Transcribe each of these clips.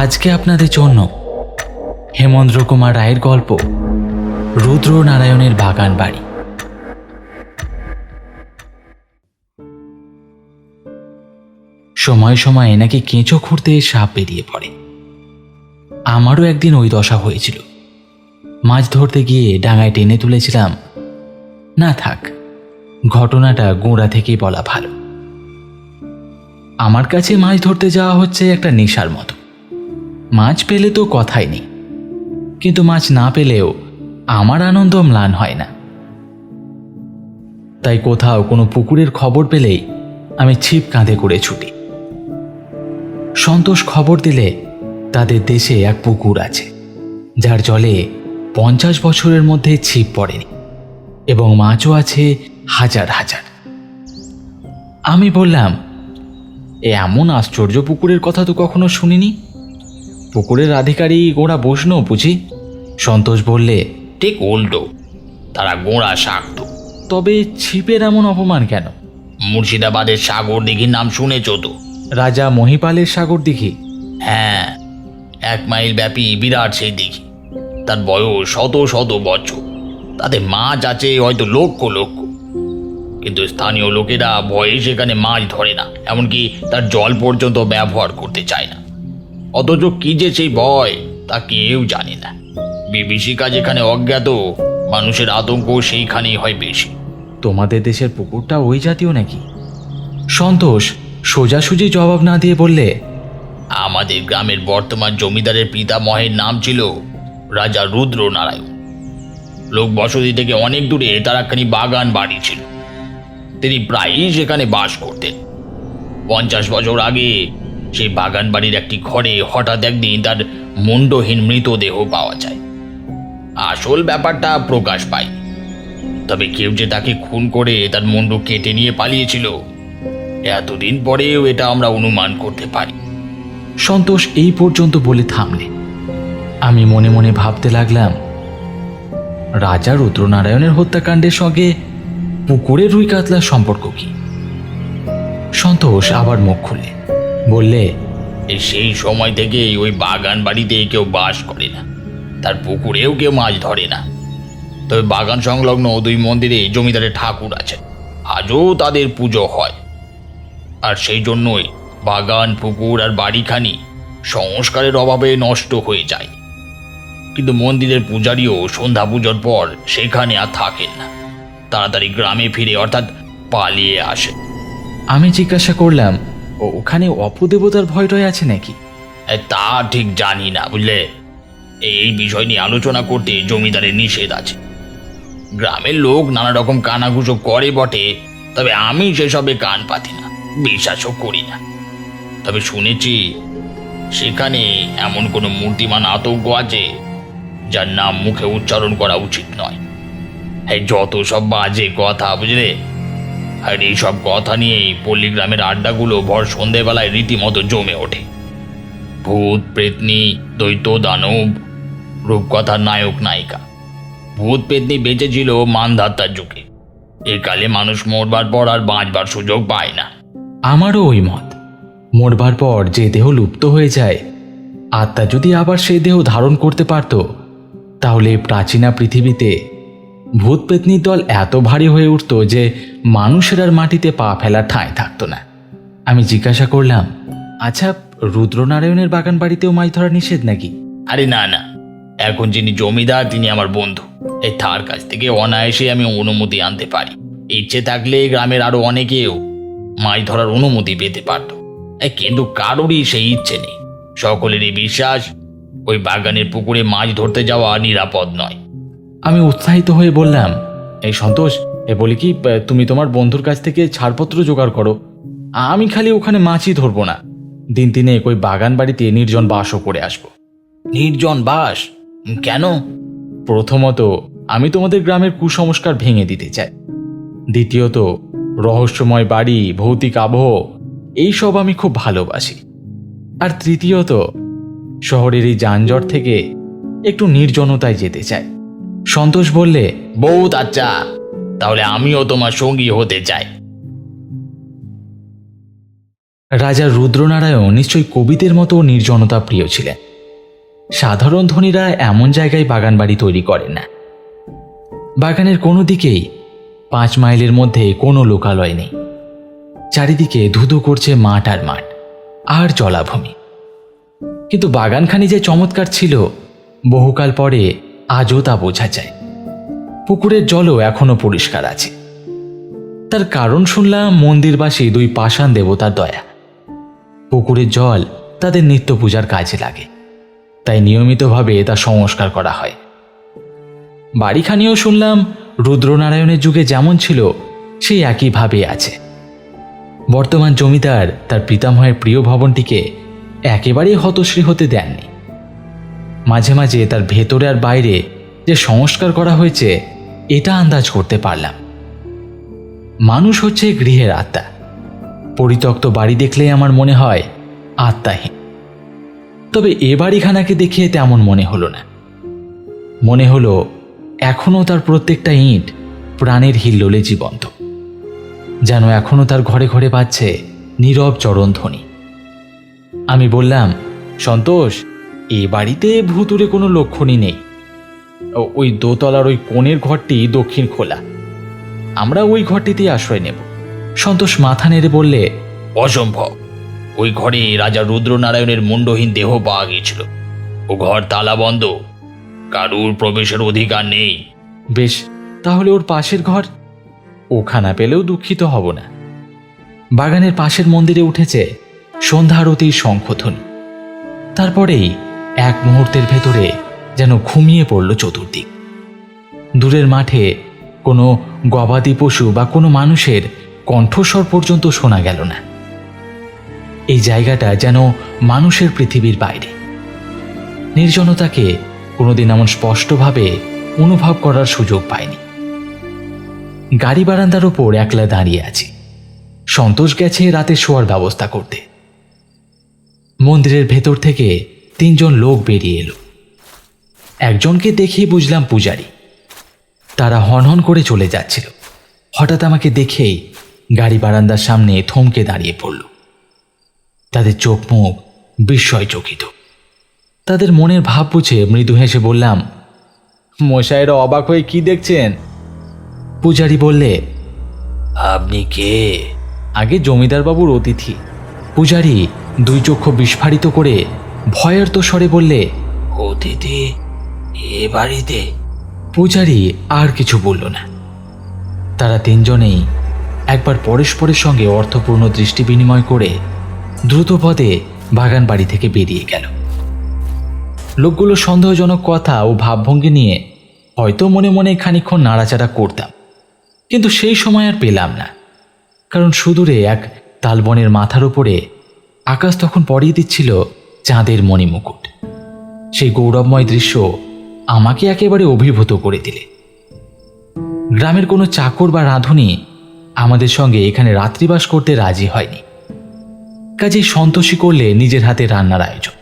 আজকে আপনাদের জন্য হেমন্দ্র কুমার রায়ের গল্প রুদ্র নারায়ণের বাগান বাড়ি। সময় সময় নাকি কেঁচো খুঁড়তে সাপ বেরিয়ে পড়ে। আমারও একদিন ওই দশা হয়েছিল। মাছ ধরতে গিয়ে ডাঙায় টেনে তুলেছিলাম। না থাক, ঘটনাটা গোড়া থেকেই বলা ভালো। আমার কাছে মাছ ধরতে যাওয়া হচ্ছে একটা নেশার মতো। মাছ পেলে তো কথাই নেই। কিন্তু মাছ না পেলেও আমার আনন্দ ম্লান হয় না। তাই কোথাও কোনো পুকুরের খবর পেলেই আমি ছিপ কাঁধে করে ছুটি। সন্তোষ খবর দিলে তাদের দেশে এক পুকুর আছে, যার জলে পঞ্চাশ বছরের মধ্যে ছিপ পড়েনি এবং মাছও আছে হাজার হাজার। আমি বললাম এমন আশ্চর্য পুকুরের কথা তো কখনো শুনিনি? পুকুরের আধিকারিক ওরা বসনো বুঝি। সন্তোষ বললে ঠিক উল্টো তারা গোড়া শাক্ত তবে ছিপের এমন অপমান কেন? মুর্শিদাবাদের সাগর দিঘির নাম শুনেছ তো? রাজা মহিপালের সাগর দিঘি। হ্যাঁ এক মাইল ব্যাপী বিরাট সেই দিঘি। তার বয়স শত শত বছর। তাতে মাছ আছে হয়তো লক্ষ লক্ষ। কিন্তু স্থানীয় লোকেরা ভয়ে সেখানে মাছ ধরে না এমনকি তার জল পর্যন্ত ব্যবহার করতে চায় না। অথচ কি যে সেই ভয় তা কেউ জানে না। বিভীষিকা যেখানে অজ্ঞাত মানুষের আতঙ্ক সেইখানেই হয় বেশি। তোমাদের দেশের পুকুরটা ওই জাতীয় নাকি? সন্তোষ সোজাসুজি জবাব না দিয়ে বললে আমাদের গ্রামের বর্তমান জমিদারের পিতামহের নাম ছিল রাজা রুদ্র নারায়ণ লোক বসতি থেকে অনেক দূরে তার একখানি বাগান বাড়ি ছিল। তিনি প্রায়ই সেখানে বাস করতেন। পঞ্চাশ বছর আগে সেই বাগান বাড়ির একটি ঘরে হঠাৎ একদিন তার মুন্ডহীন মৃতদেহ পাওয়া যায়। আসল ব্যাপারটা প্রকাশ পায় তবে কেউ যে তাকে খুন করে তার মুন্ডু কেটে নিয়ে পালিয়েছিল, এতদিন পরেও এটা আমরা অনুমান করতে পারি। সন্তোষ এই পর্যন্ত বলে থামলে। আমি মনে মনে ভাবতে লাগলাম, রাজা রুদ্রনারায়ণের হত্যাকাণ্ডের সঙ্গে পুকুরের রুই কাতলার সম্পর্ক কি? সন্তোষ আবার মুখ খুললে। বললে সেই সময় থেকেই ওই বাগান বাড়িতে কেউ বাস করে না। তার পুকুরেও কেউ মাছ ধরে না। তবে বাগান সংলগ্ন দুই মন্দিরে জমিদারের ঠাকুর আছে আজও তাদের পুজো হয়। আর সেই জন্যই বাগান পুকুর আর বাড়িখানি সংস্কারের অভাবে নষ্ট হয়ে যায়। কিন্তু মন্দিরের পূজারীও সন্ধ্যা পুজোর পর সেখানে আর থাকেন না। তাড়াতাড়ি গ্রামে ফিরে অর্থাৎ পালিয়ে আসে আমি জিজ্ঞাসা করলাম "ও, ওখানে অপদেবতার ভয় ভয়টয় আছে নাকি? তা ঠিক জানি না, বুঝলে? এই বিষয় নিয়ে আলোচনা করতে জমিদারের নিষেধ আছে। গ্রামের লোক নানা রকম কানাঘুষো করে বটে, তবে আমি সেসবে কান পাতি না, বিশ্বাসও করি না। তবে শুনেছি, সেখানে এমন কোনো মূর্তিমান আতঙ্ক আছে, যার নাম মুখে উচ্চারণ করা উচিত নয়। যত সব বাজে কথা, বুঝলে? আর এই সব কথা নিয়েই পল্লী গ্রামের আড্ডাগুলো ভর সন্ধেবেলায় রীতিমতো জমে ওঠে। ভূত প্রেতনি দৈত্য দানব, রূপকথার নায়ক, নায়িকা। ভূত, পেতনি বেঁচেছিল মানধাত্তার যুগে। এ কালে মানুষ মরবার পর আর বাঁচবার সুযোগ পায় না। আমারও ওই মত। মরবার পর যে দেহ লুপ্ত হয়ে যায়, আত্মা যদি আবার সেই দেহ ধারণ করতে পারত, তাহলে প্রাচীনা পৃথিবীতে ভূত পেতনির দল এত ভারী হয়ে উঠত যে মানুষের আর মাটিতে পা ফেলার ঠাঁই থাকতো না। আমি জিজ্ঞাসা করলাম আচ্ছা রুদ্রনারায়ণের বাগান বাড়িতেও মাছ ধরা নিষেধ নাকি? আরে না না। এখন যিনি জমিদার, তিনি আমার বন্ধু। এই তার কাছ থেকে অনায়াসে আমি অনুমতি আনতে পারি। ইচ্ছে থাকলে গ্রামের আরও অনেকেও মাছ ধরার অনুমতি পেতে পারত। কিন্তু কারোরই সেই ইচ্ছে নেই। সকলেরই বিশ্বাস, ওই বাগানের পুকুরে মাছ ধরতে যাওয়া নিরাপদ নয়। আমি উৎসাহিত হয়ে বললাম, এই সন্তোষ, এ বলি কি তুমি তোমার বন্ধুর কাছ থেকে ছাড়পত্র জোগাড় করো। আমি খালি ওখানে মাছই ধরবো না। দিন দিনে ওই বাগান বাড়িতে নির্জন বাসও করে আসব। নির্জন বাস? কেন? প্রথমত, আমি তোমাদের গ্রামের কুসংস্কার ভেঙে দিতে চাই। দ্বিতীয়ত, রহস্যময় বাড়ি, ভৌতিক আবহ, এইসব আমি খুব ভালোবাসি। আর তৃতীয়ত, শহরের এই যানজট থেকে একটু নির্জনতায় যেতে চাই। সন্তোষ বললে, বহুত আচ্ছা তাহলে আমিও তোমার সঙ্গী হতে চাই। রাজা রুদ্রনারায়ণ নিশ্চয়ই কবিদের মতো নির্জনতা প্রিয় ছিলেন। সাধারণ ধনীরা এমন জায়গায় বাগান বাড়ি তৈরি করেন না। বাগানের কোনো দিকেই পাঁচ মাইলের মধ্যে কোনো লোকালয় নেই। চারিদিকে ধুধু করছে মাঠ আর মাঠ, আর জলাভূমি। কিন্তু বাগানখানি যে চমৎকার ছিল, বহুকাল পরে আজও তা বোঝা যায়। পুকুরের জলও এখনও পরিষ্কার আছে। তার কারণ শুনলাম মন্দিরবাসী দুই পাষাণ দেবতার দয়া। পুকুরের জল তাদের নিত্য পূজার কাজে লাগে। তাই নিয়মিতভাবে তা সংস্কার করা হয়। বাড়িখানিও শুনলাম রুদ্রনারায়ণের যুগে যেমন ছিল, সেই একইভাবে আছে। বর্তমান জমিদার তার পিতামহের প্রিয় ভবনটিকে একেবারেই হতশ্রী হতে দেননি। মাঝে মাঝে তার ভেতরে আর বাইরে যে সংস্কার করা হয়েছে, এটা আন্দাজ করতে পারলাম। মানুষ হচ্ছে গৃহের আত্মা। পরিত্যক্ত বাড়ি দেখলেই আমার মনে হয় আত্মাহীন। তবে এ বাড়িখানাকে দেখে তেমন মনে হলো না। মনে হলো এখনও তার প্রত্যেকটা ইঁট প্রাণের হিল্লোলে জীবন্ত। যেন এখনও তার ঘরে ঘরে পাচ্ছে নীরব চরণধ্বনি। আমি বললাম, সন্তোষ এ বাড়িতে ভুতুরে কোনো লক্ষণই নেই। ওই দোতলার ওই কোণের ঘরটি দক্ষিণ খোলা। আমরা ওই ঘরটিতেই আশ্রয় নেব। সন্তোষ মাথা নেড়ে বললে, অসম্ভব। ওই ঘরে রাজা রুদ্রনারায়ণের মুন্ডহীন দেহ পাওয়া গিয়েছিল। ও ঘর তালা বন্ধ। কারুর প্রবেশের অধিকার নেই। বেশ, তাহলে ওর পাশের ঘর? ওখানা পেলেও দুঃখিত হব না। বাগানের পাশের মন্দিরে উঠেছে সন্ধ্যা আরতির শঙ্খধ্বনি। তারপরেই এক মুহূর্তের ভেতরে যেন ঘুমিয়ে পড়ল চতুর্দিক। দূরের মাঠে কোনো গবাদি পশু বা কোনো মানুষের কণ্ঠস্বর পর্যন্ত শোনা গেল না। এই জায়গাটা যেন মানুষের পৃথিবীর বাইরে। নির্জনতাকে কোনোদিন এমন স্পষ্টভাবে অনুভব করার সুযোগ পাইনি। গাড়ি বারান্দার ওপর একলা দাঁড়িয়ে আছি। সন্তোষ গেছে রাতে শোয়ার ব্যবস্থা করতে। মন্দিরের ভেতর থেকে তিনজন লোক বেরিয়ে এলো। একজনকে দেখেই বুঝলাম পূজারি। তারা হনহন করে চলে যাচ্ছিল। হঠাৎ আমাকে দেখেই গাড়ি বারান্দার সামনে থমকে দাঁড়িয়ে পড়ল। তাদের চোখ মুখ বিস্ময় চকিত তাদের মনের ভাব বুঝে মৃদু হেসে বললাম, মশাইরা অবাক হয়ে কি দেখছেন? পূজারি বললে, আপনি কে? আগে জমিদার বাবুর অতিথি। পূজারি দুই চক্ষু বিস্ফারিত করে ভয়ার্ত স্বরে বললে ও অতিথি, এ বাড়িতে। পূজারি আর কিছু বলল না। তারা তিনজনেই একবার পরস্পরের সঙ্গে অর্থপূর্ণ দৃষ্টি বিনিময় করে দ্রুত পদে বাগান বাড়ি থেকে বেরিয়ে গেল। লোকগুলো সন্দেহজনক কথা ও ভাবভঙ্গি নিয়ে হয়তো মনে মনে খানিক্ষণ নাড়াচাড়া করতাম। কিন্তু সেই সময় আর পেলাম না। কারণ সুদূরে এক তালবনের মাথার উপরে আকাশ তখন পরিয়ে দিচ্ছিল চাঁদের মণিমুকুট সেই গৌরবময় দৃশ্য আমাকে একেবারে অভিভূত করে দিলে। গ্রামের কোনো চাকর বা রাঁধুনি আমাদের সঙ্গে এখানে রাত্রিবাস করতে রাজি হয়নি। কাজেই সন্তোষী করলে নিজের হাতে রান্নার আয়োজন।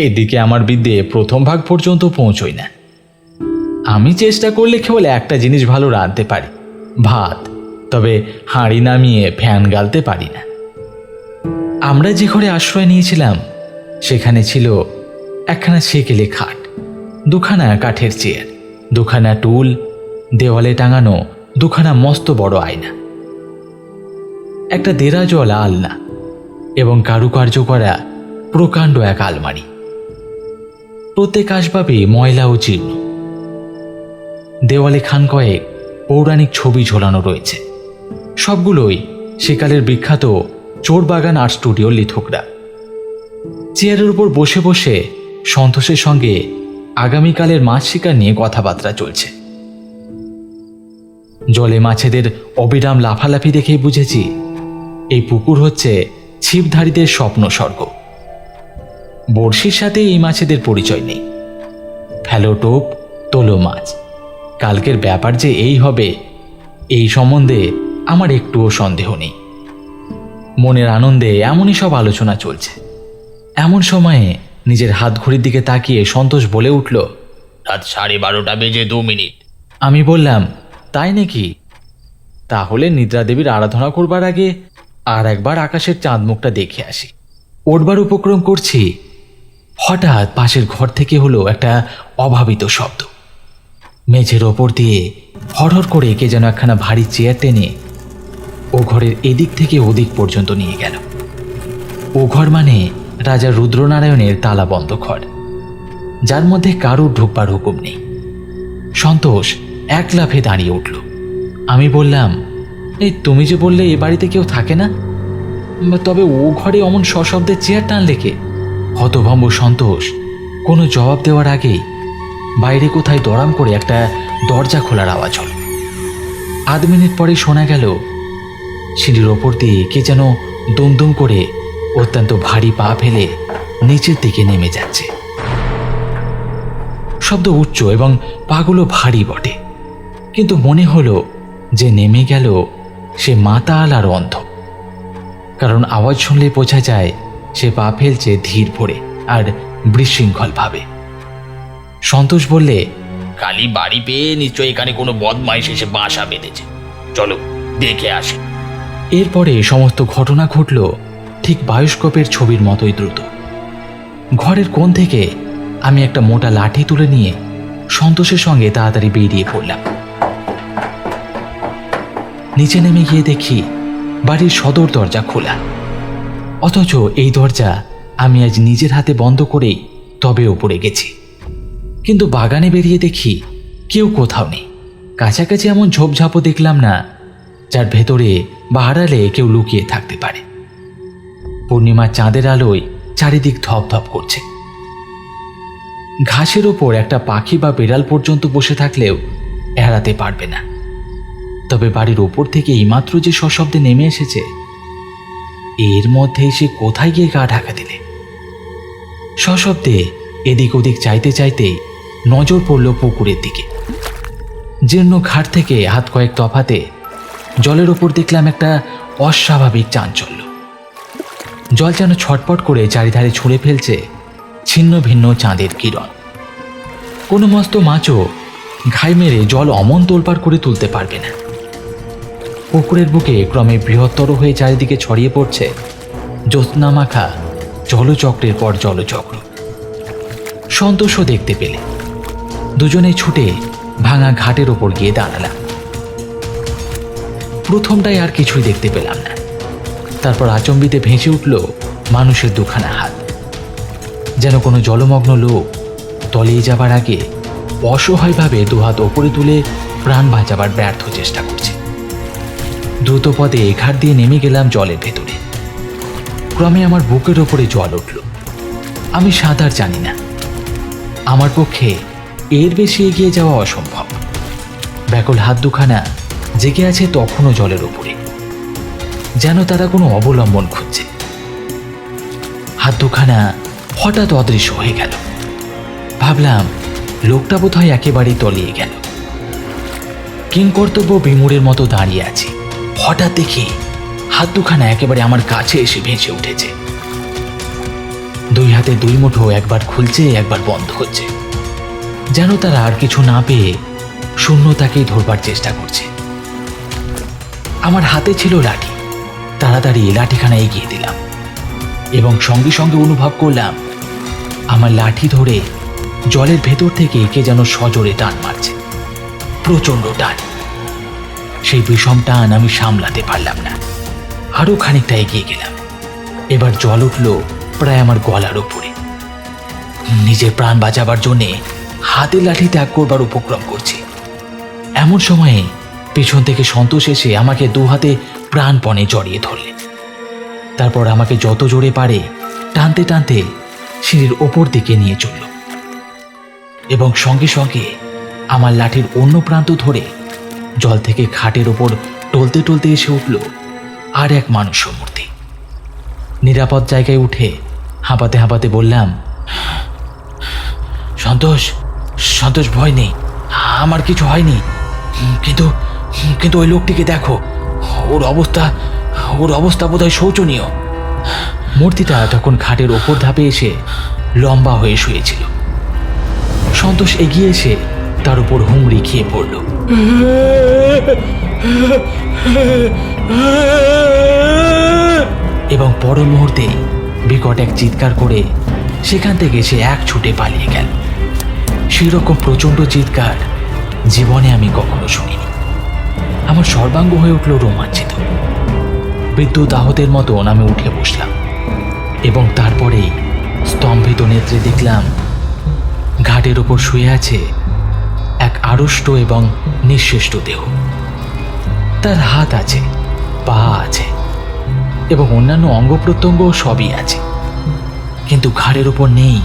এদিকে আমার বিদ্যে প্রথম ভাগ পর্যন্ত পৌঁছই না। আমি চেষ্টা করলে কেবল একটা জিনিস ভালো রাঁধতে পারি, ভাত, তবে হাঁড়ি নামিয়ে ফ্যান গালতে পারি না। আমরা যে ঘরে আশ্রয় নিয়েছিলাম, সেখানে ছিল একখানা সেকেলে খাট, দুখানা কাঠের চেয়ার, দুখানা টুল, দেওয়ালে টাঙানো দুখানা মস্ত বড় আয়না, একটা দেরাজল আলনা এবং কারুকার্য করা প্রকাণ্ড এক আলমারি। প্রত্যেক আসবাবে ময়লা ও জীর্ণ দেওয়ালে খান কয়েক পৌরাণিক ছবি ঝোলানো রয়েছে। সবগুলোই সেকালের বিখ্যাত চোরবাগান আর্ট স্টুডিওর লিথকরা চেয়ারের উপর বসে বসে সন্তোষের সঙ্গে আগামীকালের মাছ শিকার নিয়ে কথাবার্তা চলছে। জলে মাছেদের অবিরাম লাফালাফি দেখেই বুঝেছি, এই পুকুর হচ্ছে ছিপধারীদের স্বপ্ন স্বর্গ। বড়শির সাথে এই মাছেদের পরিচয় নেই। ফেলো টোপ, তোলো মাছ। কালকের ব্যাপার যে এই হবে, এই সম্বন্ধে আমার একটুও সন্দেহ নেই। মনের আনন্দে এমনই সব আলোচনা চলছে। এমন সময়ে নিজের হাত ঘড়ির দিকে তাকিয়ে সন্তোষ বলে উঠল, রাত সাড়ে বারোটা বেজে দু মিনিট। আমি বললাম, তাই নাকি? তাহলে নিদ্রা দেবীর আরাধনা করবার আগে আর একবার আকাশের চাঁদ মুখটা দেখে আসি। ওঠবার উপক্রম করছি, হঠাৎ পাশের ঘর থেকে হলো একটা অভাবিত শব্দ। মেঝের ওপর দিয়ে হরহর করে কে যেন একখানা ভারী চেয়ার টেনে ও ঘরের এদিক থেকে ওদিক পর্যন্ত নিয়ে গেল। ও ঘর মানে রাজা রুদ্রনারায়ণের তালা বন্ধ ঘর। যার মধ্যে কারোর ঢুকবার হুকুম নেই। সন্তোষ এক লাফে দাঁড়িয়ে উঠল। আমি বললাম, এই তুমি যে বললে এ বাড়িতে কেউ থাকে না? তবে ও ঘরে অমন সশব্দের চেয়ার টানলে কে? হতভম্ব সন্তোষ কোনো জবাব দেওয়ার আগেই বাইরে কোথায় দরাম করে একটা দরজা খোলার আওয়াজ হল। আধ মিনিট পরে শোনা গেল সিঁড়ির ওপর দিয়ে কে যেন দুমদুম করে অত্যন্ত ভারী পা ফেলে নিচের দিকে নেমে যাচ্ছে। শব্দ উচ্চ এবং পাগুলো ভারী বটে। কিন্তু মনে হলো যে নেমে গেল সে মাতাল আর অন্ধ। কারণ আওয়াজ শুনলে বোঝা যায় সে পা ফেলছে ধীর ভরে আর বিশৃঙ্খলভাবে। সন্তোষ বললে, কালি বাড়ি পেয়ে নিশ্চয়ই এখানে কোনো বদমাইশ এসে বাসা বেঁধেছে। চলো, দেখে আসি। এরপরে সমস্ত ঘটনা ঘটল ঠিক বায়োস্কোপের ছবির মতোই দ্রুত। ঘরের কোণ থেকে আমি একটা মোটা লাঠি তুলে নিয়ে সন্তোষের সঙ্গে তাড়াতাড়ি বেরিয়ে পড়লাম। নিচে নেমে গিয়ে দেখি বাড়ির সদর দরজা খোলা। অথচ এই দরজা আমি আজ নিজের হাতে বন্ধ করেই তবে ওপরে গেছি। কিন্তু বাগানে বেরিয়ে দেখি কেউ কোথাও নেই। কাছাকাছি এমন ঝোপঝাপও দেখলাম না যার ভেতরে বা আড়ালে কেউ লুকিয়ে থাকতে পারে। পূর্ণিমার চাঁদের আলোয় চারিদিক ধপধপ করছে। ঘাসের ওপর একটা পাখি বা বিড়াল পর্যন্ত বসে থাকলেও এড়াতে পারবে না। তবে বাড়ির ওপর থেকে এইমাত্র যে সশব্দে নেমে এসেছে, এর মধ্যে সে কোথায় গিয়ে গা ঢাকা দিলে? সশব্দে এদিক ওদিক চাইতে চাইতে নজর পড়ল পুকুরের দিকে। জীর্ণ ঘাট থেকে হাত কয়েক তফাতে জলের ওপর দেখলাম একটা অস্বাভাবিক চাঞ্চল্য। জল যেন ছটপট করে চারিধারে ছুঁড়ে ফেলছে ছিন্ন ভিন্ন চাঁদের কিরণ। কোনো মস্ত মাছও ঘাই মেরে জল অমন তোলপাড় করে তুলতে পারবে না। পুকুরের বুকে ক্রমে বৃহত্তর হয়ে চারিদিকে ছড়িয়ে পড়ছে জ্যোৎস্না মাখা জলচক্রের পর জলচক্র। সন্তোষও দেখতে পেলে। দুজনে ছুটে ভাঙা ঘাটের ওপর গিয়ে দাঁড়ালাম। প্রথমটাই আর কিছুই দেখতে পেলাম না। তারপর আচম্বিতে ভেসে উঠল মানুষের দুখানা হাত। যেন কোনো জলমগ্ন লোক তলিয়ে যাবার আগে অসহায়ভাবে দুহাত ওপরে তুলে প্রাণ বাঁচাবার ব্যর্থ চেষ্টা করছে। দ্রুত পদে ঘাট দিয়ে নেমে গেলাম জলের ভেতরে। ক্রমে আমার বুকের ওপরে জল উঠল। আমি সাঁতার জানি না। আমার পক্ষে এর বেশি এগিয়ে যাওয়া অসম্ভব। ব্যাকুল হাত দুখানা জেগে আছে তখনও জলের ওপরে যেন তারা কোনো অবলম্বন খুঁজছে। হাত দুখানা হঠাৎ অদৃশ্য হয়ে গেল। ভাবলাম, লোকটা বোধ হয় একেবারেই তলিয়ে গেল। কিংকর্তব্য বিমুরের মতো দাঁড়িয়ে আছে। হঠাৎ দেখি হাত দুখানা একেবারে আমার কাছে এসে ভেসে উঠেছে। দুই হাতে দুই মুঠো একবার খুলছে, একবার বন্ধ হচ্ছে। যেন তারা আর কিছু না পেয়ে শূন্যতাকেই ধরবার চেষ্টা করছে। আমার হাতে ছিল লাঠি। তাড়াতাড়ি লাঠিখানা এগিয়ে দিলাম এবং সঙ্গে সঙ্গে অনুভব করলাম, আমার লাঠি ধরে জলের ভেতর থেকে কে যেন সজোরে টান মারছে। প্রচণ্ড টান। সেই বিষম টান আমি সামলাতে পারলাম না। আরও খানিকটা এগিয়ে গেলাম। এবার জল উঠল প্রায় আমার গলার ওপরে নিজের প্রাণ বাঁচাবার জন্যে হাতে লাঠি ত্যাগ করবার উপক্রম করছি। এমন সময়ে পেছন থেকে সন্তোষ এসে আমাকে দু হাতে প্রাণপণে জড়িয়ে ধরলে। তারপর আমাকে যত জোরে পারে, টানতে টানতে সিঁড়ির ওপর দিকে নিয়ে চলল। এবং সঙ্গে সঙ্গে আমার লাঠির অন্য প্রান্ত ধরে জল থেকে খাটের ওপর টলতে টলতে এসে উঠল আর এক মানুষ মূর্তি নিরাপদ জায়গায় উঠে হাঁপাতে হাঁপাতে বললাম, সন্তোষ সন্তোষ ভয় নেই। আমার কিছু হয়নি। কিন্তু কিন্তু ওই লোকটিকে দেখো, ওর অবস্থা ওর অবস্থা বোধহয় শোচনীয়। মূর্তিটা তখন খাটের ওপর ধাপে এসে লম্বা হয়ে শুয়েছিল। সন্তোষ এগিয়ে এসে তার উপর হুমড়ি খেয়ে পড়ল। এবং পর মুহূর্তে বিকট এক চিৎকার করে সেখান থেকে সে এক ছুটে পালিয়ে গেল। সেরকম প্রচণ্ড চিৎকার জীবনে আমি কখনো শুনিনি। আমার সর্বাঙ্গ হয়ে উঠল রোমাঞ্চিত। বিদ্যুৎ আহতের মতন আমি উঠে বসলাম এবং তারপরেই স্তম্ভিত নেত্রে দেখলাম ঘাটের ওপর শুয়ে আছে এক আড়ষ্ট এবং নিঃশেষ্ট দেহ। তার হাত আছে, পা আছে এবং অন্যান্য অঙ্গ প্রত্যঙ্গ সবই আছে। কিন্তু ঘাড়ের ওপর নেই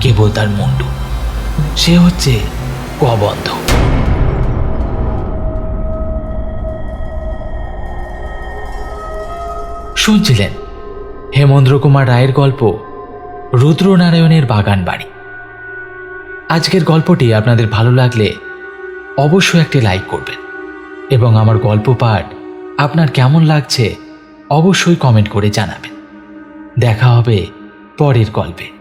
কেবল তার মুন্ডু। সে হচ্ছে কবন্ধ। শুনছিলেন হেমন্দ্র কুমার রায়ের গল্প রুদ্রনারায়ণের বাগান বাড়ি আজকের গল্পটি আপনাদের ভালো লাগলে অবশ্যই একটি লাইক করবেন এবং আমার গল্প পাঠ আপনার কেমন লাগছে অবশ্যই কমেন্ট করে জানাবেন। দেখা হবে পরের গল্পে।